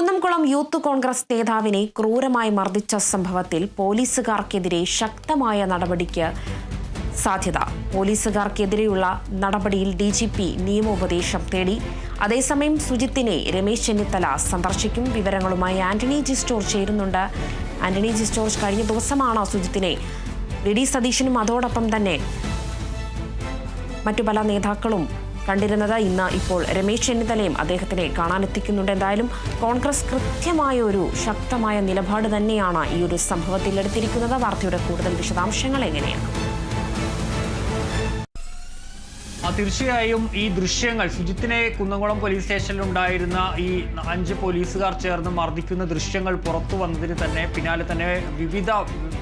Kunnamkulam youth Congress നേതാവിനെ ക്രൂരമായി മർദ്ദിച്ച സംഭവത്തിൽ പോലീസുകാർക്കെതിരെ ശക്തമായ നടപടിക്ക് സാധ്യത. പോലീസുകാർക്കെതിരെയുള്ള നടപടിയിൽ ഡി ജി പി നിയമോപദേശം തേടി. അതേസമയം സുജിത്തിനെ രമേശ് ചെന്നിത്തല സന്ദർശിക്കും. വിവരങ്ങളുമായി ആന്റണി ജി സ്റ്റോർ ചേരുന്നുണ്ട്. ആന്റണി ജി സ്റ്റോർ കഴിഞ്ഞ ദിവസമാണ് സുജിത്തിനെ. വി ഡി സതീശനും അതോടൊപ്പം തന്നെ മറ്റു പല നേതാക്കളും കണ്ടിരുന്നത്. ഇന്ന് ഇപ്പോൾ രമേശ് ചെന്നിത്തലയും അദ്ദേഹത്തിനെ കാണാനെത്തിക്കുന്നുണ്ട്. എന്തായാലും കോൺഗ്രസ് കൃത്യമായ ഒരു ശക്തമായ നിലപാട് തന്നെയാണ് ഈ ഒരു സംഭവത്തിൽ എടുത്തിരിക്കുന്നത്. വാർത്തയുടെ കൂടുതൽ വിശദാംശങ്ങൾ എങ്ങനെയാണ്? തീർച്ചയായും ഈ ദൃശ്യങ്ങൾ സുജിത്തിനെ കുന്നംകുളം പോലീസ് സ്റ്റേഷനിൽ ഉണ്ടായിരുന്ന ഈ അഞ്ച് പോലീസുകാർ ചേർന്ന് മർദ്ദിക്കുന്ന ദൃശ്യങ്ങൾ പുറത്തു വന്നതിന് തന്നെ പിന്നാലെ തന്നെ വിവിധ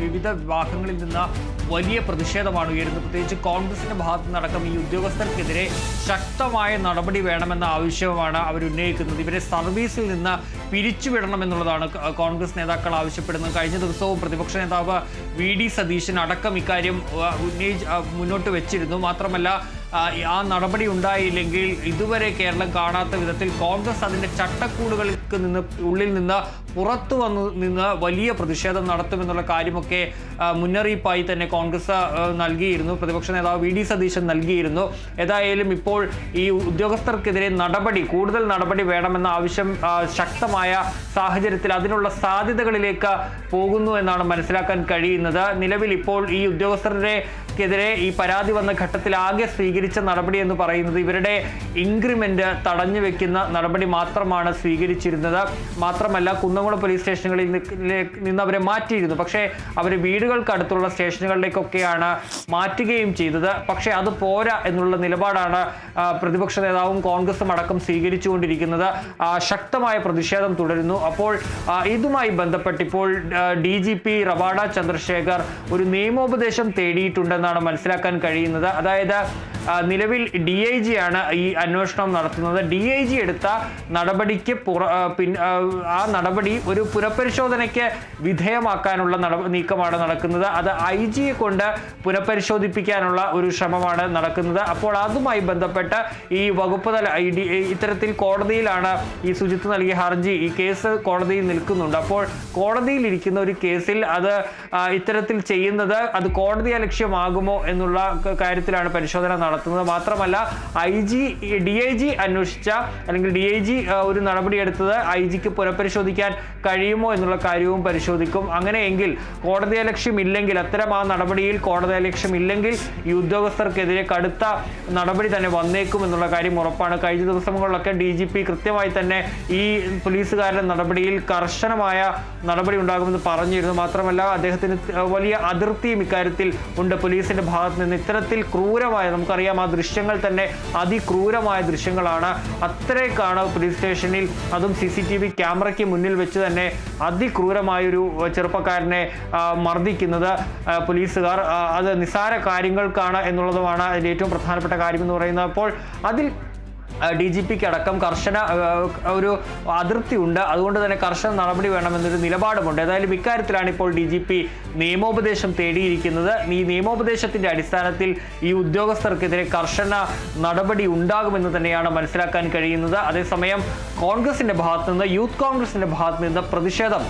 വിവിധ വിഭാഗങ്ങളിൽ നിന്ന് വലിയ പ്രതിഷേധമാണ് ഉയരുന്നത്. പ്രത്യേകിച്ച് കോൺഗ്രസിന്റെ ഭാഗത്ത് നിന്നടക്കം ഈ ഉദ്യോഗസ്ഥർക്കെതിരെ ശക്തമായ നടപടി വേണമെന്ന ആവശ്യമാണ് അവർ ഉന്നയിക്കുന്നത് ഇവരെ സർവീസിൽ നിന്ന് പിരിച്ചുവിടണം എന്നുള്ളതാണ് കോൺഗ്രസ് നേതാക്കൾ ആവശ്യപ്പെടുന്നത്. കഴിഞ്ഞ ദിവസവും പ്രതിപക്ഷ നേതാവ് വി ഡി സതീശൻ അടക്കം ഇക്കാര്യം ഉന്നയിച്ച് മുന്നോട്ട് വെച്ചിരുന്നു. മാത്രമല്ല ആ, നടപടി ഉണ്ടായില്ലെങ്കിൽ ഇതുവരെ കേരളം കാണാത്ത വിധത്തിൽ കോൺഗ്രസ് അതിന്റെ ചട്ടക്കൂടുകൾക്ക് നിന്ന് ഉള്ളിൽ നിന്ന് പുറത്തു വന്ന് നിന്ന് വലിയ പ്രതിഷേധം നടത്തുമെന്നുള്ള കാര്യമൊക്കെ മുന്നറിയിപ്പായി തന്നെ കോൺഗ്രസ് നൽകിയിരുന്നു. പ്രതിപക്ഷ നേതാവ് വി ഡി സതീശൻ നൽകിയിരുന്നു. ഏതായാലും ഇപ്പോൾ ഈ ഉദ്യോഗസ്ഥർക്കെതിരെ നടപടി കൂടുതൽ നടപടി വേണമെന്ന ആവശ്യം ശക്തമായ സാഹചര്യത്തിൽ അതിനുള്ള സാധ്യതകളിലേക്ക് പോകുന്നു എന്നാണ് മനസ്സിലാക്കാൻ കഴിയുന്നത്. നിലവിൽ ഇപ്പോൾ ഈ ഉദ്യോഗസ്ഥരുടെക്കെതിരെ ഈ പരാതി വന്ന ഘട്ടത്തിൽ ആകെ സ്വീകരിച്ച നടപടി എന്ന് പറയുന്നത് ഇവരുടെ ഇൻക്രിമെന്റ് തടഞ്ഞു വെക്കുന്ന നടപടി മാത്രമാണ് സ്വീകരിച്ചിരുന്നത്. മാത്രമല്ല കുന്നംകുളം പോലീസ് സ്റ്റേഷനുകളിൽ നിന്ന് അവരെ മാറ്റിയിരുന്നു പക്ഷേ അവർ വീടുകൾക്കടുത്തുള്ള സ്റ്റേഷനുകളിലേക്കൊക്കെയാണ് മാറ്റുകയും ചെയ്തത് പക്ഷേ അത് പോരാ എന്നുള്ള നിലപാടാണ് പ്രതിപക്ഷ നേതാവും കോൺഗ്രസും അടക്കം സ്വീകരിച്ചുകൊണ്ടിരിക്കുന്നത് ശക്തമായ പ്രതിഷേധം തുടരുന്നു അപ്പോൾ ഇതുമായി ബന്ധപ്പെട്ട് ഇപ്പോൾ D G P Rawada Chandrashekhar ഒരു നിയമോപദേശം തേടിയിട്ടുണ്ടെന്നാണ് മനസ്സിലാക്കാൻ കഴിയുന്നത് അതായത് നിലവിൽ ഡി ഐ ജി ആണ് ഈ അന്വേഷണം നടത്തുന്നത് ഡി ഐ ജി എടുത്ത നടപടിക്ക് പുറ ആ, പിൻ ആ ഒരു പുനഃപരിശോധനയ്ക്ക് വിധേയമാക്കാനുള്ള നട നീക്കമാണ് നടക്കുന്നത്. അത് ഐ ജിയെ കൊണ്ട് പുനഃപരിശോധിപ്പിക്കാനുള്ള ഒരു ശ്രമമാണ് നടക്കുന്നത്. അപ്പോൾ അതുമായി ബന്ധപ്പെട്ട് ഈ വകുപ്പ് തല ഐ ഡി- ഇത്തരത്തിൽ കോടതിയിലാണ് ഈ സുജിത്ത് നൽകിയ ഹർജി. ഈ കേസ് കോടതിയിൽ നിൽക്കുന്നുണ്ട്. അപ്പോൾ കോടതിയിൽ ഇരിക്കുന്ന ഒരു കേസിൽ അത് ഇത്തരത്തിൽ ചെയ്യുന്നത് അത് കോടതി ലക്ഷ്യമാകുമോ എന്നുള്ള കാര്യത്തിലാണ് പരിശോധന നടത്തുന്നത്. മാത്രമല്ല I G D I G അന്വേഷിച്ച അല്ലെങ്കിൽ ഡി ഐ ജി ഒരു നടപടിയെടുത്തത് ഐ ജിക്ക് പുനഃപരിശോധിക്കാൻ കഴിയുമോ എന്നുള്ള കാര്യവും പരിശോധിക്കും. അങ്ങനെയെങ്കിൽ കോടതി ലക്ഷ്യമില്ലെങ്കിൽ അത്തരം ആ നടപടിയിൽ കോടതി ലക്ഷ്യമില്ലെങ്കിൽ ഈ ഉദ്യോഗസ്ഥർക്കെതിരെ കടുത്ത നടപടി തന്നെ വന്നേക്കും എന്നുള്ള കാര്യം ഉറപ്പാണ്. കഴിഞ്ഞ ദിവസങ്ങളിലൊക്കെ ഡി ജി പി കൃത്യമായി തന്നെ ഈ പോലീസുകാരുടെ നടപടിയിൽ കർശനമായ നടപടി ഉണ്ടാകുമെന്ന് പറഞ്ഞിരുന്നു. മാത്രമല്ല അദ്ദേഹത്തിന് വലിയ അതിർത്തിയും ഇക്കാര്യത്തിൽ ഉണ്ട്. പോലീസിന്റെ ഭാഗത്ത് നിന്ന് ഇത്തരത്തിൽ ക്രൂരമായ നമുക്കറിയാം ആ ദൃശ്യങ്ങൾ തന്നെ അതിക്രൂരമായ ദൃശ്യങ്ങളാണ്. അത്രയ്ക്കാണ് പോലീസ് സ്റ്റേഷനിൽ അതും സി സി ടി വി ക്യാമറയ്ക്ക് മുന്നിൽ വെച്ച് തന്നെ അതിക്രൂരമായൊരു ചെറുപ്പക്കാരനെ മർദ്ദിക്കുന്നത് പോലീസുകാർ. അത് നിസ്സാര കാര്യങ്ങൾക്കാണ് എന്നുള്ളതുമാണ് അതിന്റെ ഏറ്റവും പ്രധാനപ്പെട്ട കാര്യം എന്ന് പറയുന്നത്. അപ്പോൾ അതിൽ ഡി ജി പിക്ക് അടക്കം കർശന ഒരു അതിർത്തി ഉണ്ട്. അതുകൊണ്ട് തന്നെ കർശന നടപടി വേണമെന്നൊരു നിലപാടുമുണ്ട്. ഏതായാലും ഇക്കാര്യത്തിലാണ് ഇപ്പോൾ ഡി ജി പി നിയമോപദേശം തേടിയിരിക്കുന്നത്. ഈ നിയമോപദേശത്തിന്റെ അടിസ്ഥാനത്തിൽ ഈ ഉദ്യോഗസ്ഥർക്കെതിരെ കർശന നടപടി ഉണ്ടാകുമെന്ന് തന്നെയാണ് മനസ്സിലാക്കാൻ കഴിയുന്നത്. അതേസമയം കോൺഗ്രസിന്റെ ഭാഗത്ത് നിന്ന് യൂത്ത് കോൺഗ്രസിന്റെ ഭാഗത്ത് നിന്ന് പ്രതിഷേധം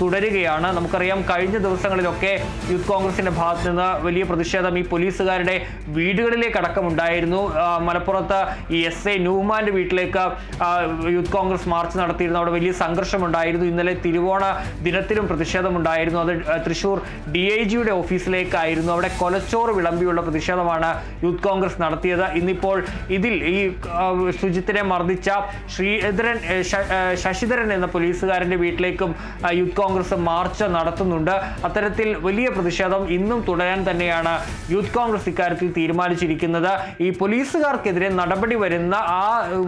തുടരുകയാണ്. നമുക്കറിയാം കഴിഞ്ഞ ദിവസങ്ങളിലൊക്കെ യൂത്ത് കോൺഗ്രസിന്റെ ഭാഗത്ത് നിന്ന് വലിയ പ്രതിഷേധം ഈ പോലീസുകാരുടെ വീടുകളിലേക്ക് അടക്കം ഉണ്ടായിരുന്നു മലപ്പുറത്ത് ഈ എസ് ഐ നൂമാന്റെ വീട്ടിലേക്ക് യൂത്ത് കോൺഗ്രസ് മാർച്ച് നടത്തിയിരുന്നു അവിടെ വലിയ സംഘർഷമുണ്ടായിരുന്നു. ഇന്നലെ തിരുവോണ ദിനത്തിലും പ്രതിഷേധമുണ്ടായിരുന്നു. അത് തൃശൂർ ഡി ഐ ജിയുടെ ഓഫീസിലേക്കായിരുന്നു. അവിടെ കൊലച്ചോറ് വിളമ്പിയുള്ള പ്രതിഷേധമാണ് യൂത്ത് കോൺഗ്രസ് നടത്തിയത്. ഇന്നിപ്പോൾ ഇതിൽ ഈ സുജിത്തിനെ മർദ്ദിച്ച ശ്രീധരൻ ശശിധരൻ എന്ന പോലീസുകാരന്റെ വീട്ടിലേക്കും യൂത്ത് കോൺഗ്രസ് മാർച്ച് നടത്തുന്നുണ്ട്. അത്തരത്തിൽ വലിയ പ്രതിഷേധം ഇന്നും തുടരാൻ തന്നെയാണ് യൂത്ത് കോൺഗ്രസ് ഇക്കാര്യത്തിൽ തീരുമാനിച്ചിരിക്കുന്നത്. ഈ പോലീസുകാർക്കെതിരെ നടപടി വരുന്ന ആ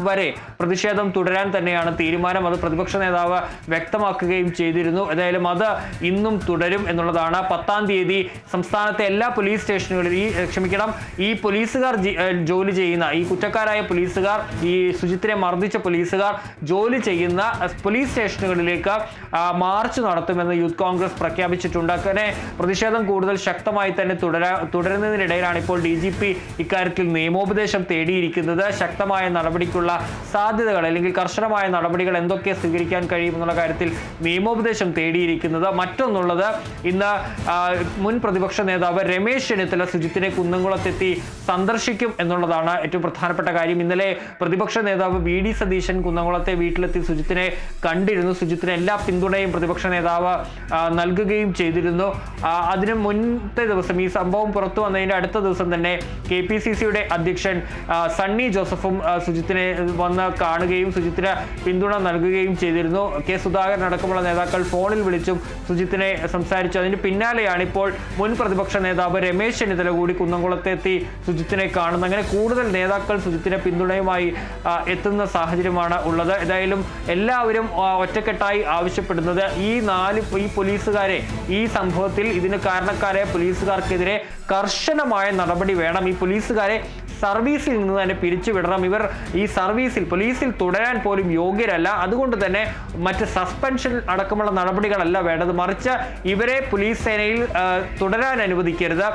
വരെ പ്രതിഷേധം തുടരാൻ തന്നെയാണ് തീരുമാനം. അത് പ്രതിപക്ഷ നേതാവ് വ്യക്തമാക്കുകയും ചെയ്തിരുന്നു. ഏതായാലും അത് ഇന്നും തുടരും എന്നുള്ളതാണ് പത്താം തീയതി സംസ്ഥാനത്തെ എല്ലാ പോലീസ് സ്റ്റേഷനുകളിലും ഈ ക്ഷമിക്കണം ഈ പോലീസുകാർ ജോലി ചെയ്യുന്ന ഈ കുറ്റക്കാരായ പോലീസുകാർ ഈ സുചിത്രയെ മർദ്ദിച്ച പോലീസുകാർ ജോലി ചെയ്യുന്ന പോലീസ് സ്റ്റേഷനുകളിലേക്ക് മാർച്ച് നടത്തുമെന്ന് യൂത്ത് കോൺഗ്രസ് പ്രഖ്യാപിച്ചിട്ടുണ്ട്. അങ്ങനെ പ്രതിഷേധം കൂടുതൽ ശക്തമായി തന്നെ തുടരാ തുടരുന്നതിനിടയിലാണ് ഇപ്പോൾ ഡി ജി പി ഇക്കാര്യത്തിൽ നിയമോപദേശം തേടിയിരിക്കുന്നത്. ശക്തമായ കർശനമായ നടപടിക്കുള്ള സാധ്യതകൾ അല്ലെങ്കിൽ കർശനമായ നടപടികൾ എന്തൊക്കെ സ്വീകരിക്കാൻ കഴിയും എന്നുള്ള കാര്യത്തിൽ നിയമോപദേശം തേടിയിരിക്കുന്നത്. മറ്റൊന്നുള്ളത് ഇന്ന് മുൻ പ്രതിപക്ഷ നേതാവ് രമേശ് ചെന്നിത്തല സുജിത്തിനെ കുന്നംകുളത്തെത്തി സന്ദർശിക്കും എന്നുള്ളതാണ് ഏറ്റവും പ്രധാനപ്പെട്ട കാര്യം. ഇന്നലെ പ്രതിപക്ഷ നേതാവ് വി ഡി സതീശൻ കുന്നംകുളത്തെ വീട്ടിലെത്തി സുജിത്തിനെ കണ്ടിരുന്നു. സുജിത്തിന് എല്ലാ പിന്തുണയും പ്രതിപക്ഷ നേതാവ് നൽകുകയും ചെയ്തിരുന്നു. അതിന് മുൻപത്തെ ദിവസം ഈ സംഭവം പുറത്തു വന്നതിന്റെ അടുത്ത ദിവസം തന്നെ കെ പി സി സിയുടെ അധ്യക്ഷൻ സണ്ണി ജോസഫും സുജിത്തിനെ വന്ന് കാണുകയും സുജിത്തിന് പിന്തുണ നൽകുകയും ചെയ്തിരുന്നു. കെ സുധാകരൻ അടക്കമുള്ള നേതാക്കൾ ഫോണിൽ വിളിച്ചും സുജിത്തിനെ സംസാരിച്ചു. അതിന് പിന്നാലെയാണ് ഇപ്പോൾ മുൻ പ്രതിപക്ഷ നേതാവ് രമേശ് ചെന്നിത്തല കൂടി കുന്നംകുളത്തെത്തി സുജിത്തിനെ കാണുന്നത്. അങ്ങനെ കൂടുതൽ നേതാക്കൾ സുജിത്തിനെ പിന്തുണയുമായി എത്തുന്ന സാഹചര്യമാണ് ഉള്ളത്. ഏതായാലും എല്ലാവരും ഒറ്റക്കെട്ടായി ആവശ്യപ്പെടുന്നത് ഈ നാല് ഈ പോലീസുകാരെ ഈ സംഭവത്തിൽ ഇതിന് കാരണക്കാരെ പോലീസുകാർക്കെതിരെ കർശനമായ നടപടി വേണം. ഈ പോലീസുകാരെ സർവീസിൽ നിന്ന് തന്നെ പിരിച്ചുവിടണം ഇവർ ഈ സർവീസിൽ പോലീസിൽ തുടരാൻ പോലും യോഗ്യരല്ല. അതുകൊണ്ട് തന്നെ മറ്റ് സസ്പെൻഷൻ അടക്കമുള്ള നടപടികളല്ല വേണ്ടത്. മറിച്ച് ഇവരെ പോലീസ് സേനയിൽ തുടരാൻ അനുവദിക്കരുത്.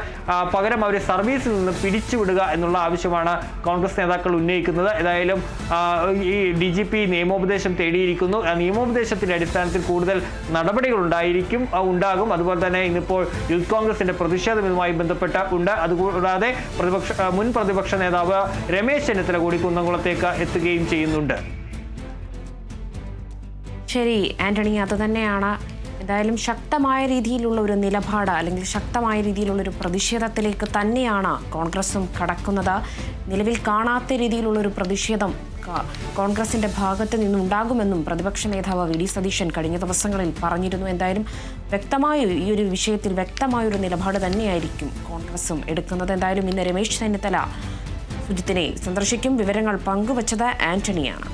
പകരം അവരെ സർവീസിൽ നിന്ന് പിരിച്ചുവിടുക എന്നുള്ള ആവശ്യമാണ് കോൺഗ്രസ് നേതാക്കൾ ഉന്നയിക്കുന്നത്. ഏതായാലും ഈ ഡി ജി പി നിയമോപദേശം തേടിയിരിക്കുന്നു. ആ നിയമോപദേശത്തിന്റെ അടിസ്ഥാനത്തിൽ കൂടുതൽ നടപടികൾ ഉണ്ടായിരിക്കും ഉണ്ടാകും. അതുപോലെ തന്നെ ഇന്നിപ്പോൾ യൂത്ത് കോൺഗ്രസിന്റെ പ്രതിഷേധം ഇതുമായി ബന്ധപ്പെട്ട ഉണ്ട്. അതുകൂടാതെ പ്രതിപക്ഷ മുൻ പ്രതിപക്ഷ നേതാവ് രമേശ് ചെന്നിത്തല കൂടി കുന്നംകുളത്തേക്ക് എത്തുകയും ചെയ്യുന്നുണ്ട്. ശരി ആന്റണി അത് തന്നെയാണ്. എന്തായാലും ശക്തമായ രീതിയിലുള്ള ഒരു നിലപാട് അല്ലെങ്കിൽ ശക്തമായ രീതിയിലുള്ള ഒരു പ്രതിഷേധത്തിലേക്ക് തന്നെയാണ് കോൺഗ്രസും കടക്കുന്നത്. നിലവിൽ കാണാത്ത രീതിയിലുള്ള ഒരു പ്രതിഷേധം കോൺഗ്രസിന്റെ ഭാഗത്ത് നിന്നുണ്ടാകുമെന്നും പ്രതിപക്ഷ നേതാവ് വി. ഡി. സതീശൻ കഴിഞ്ഞ ദിവസങ്ങളിൽ പറഞ്ഞിരുന്നു. എന്തായാലും വ്യക്തമായ ഈ ഒരു വിഷയത്തിൽ വ്യക്തമായൊരു നിലപാട് തന്നെയായിരിക്കും കോൺഗ്രസും എടുക്കുന്നത്. എന്തായാലും ഇന്ന് രമേശ് ചെന്നിത്തല സുജിത്തിനെ സന്ദർശിക്കും വിവരങ്ങൾ പങ്കുവച്ചത് ആന്റണിയാണ്.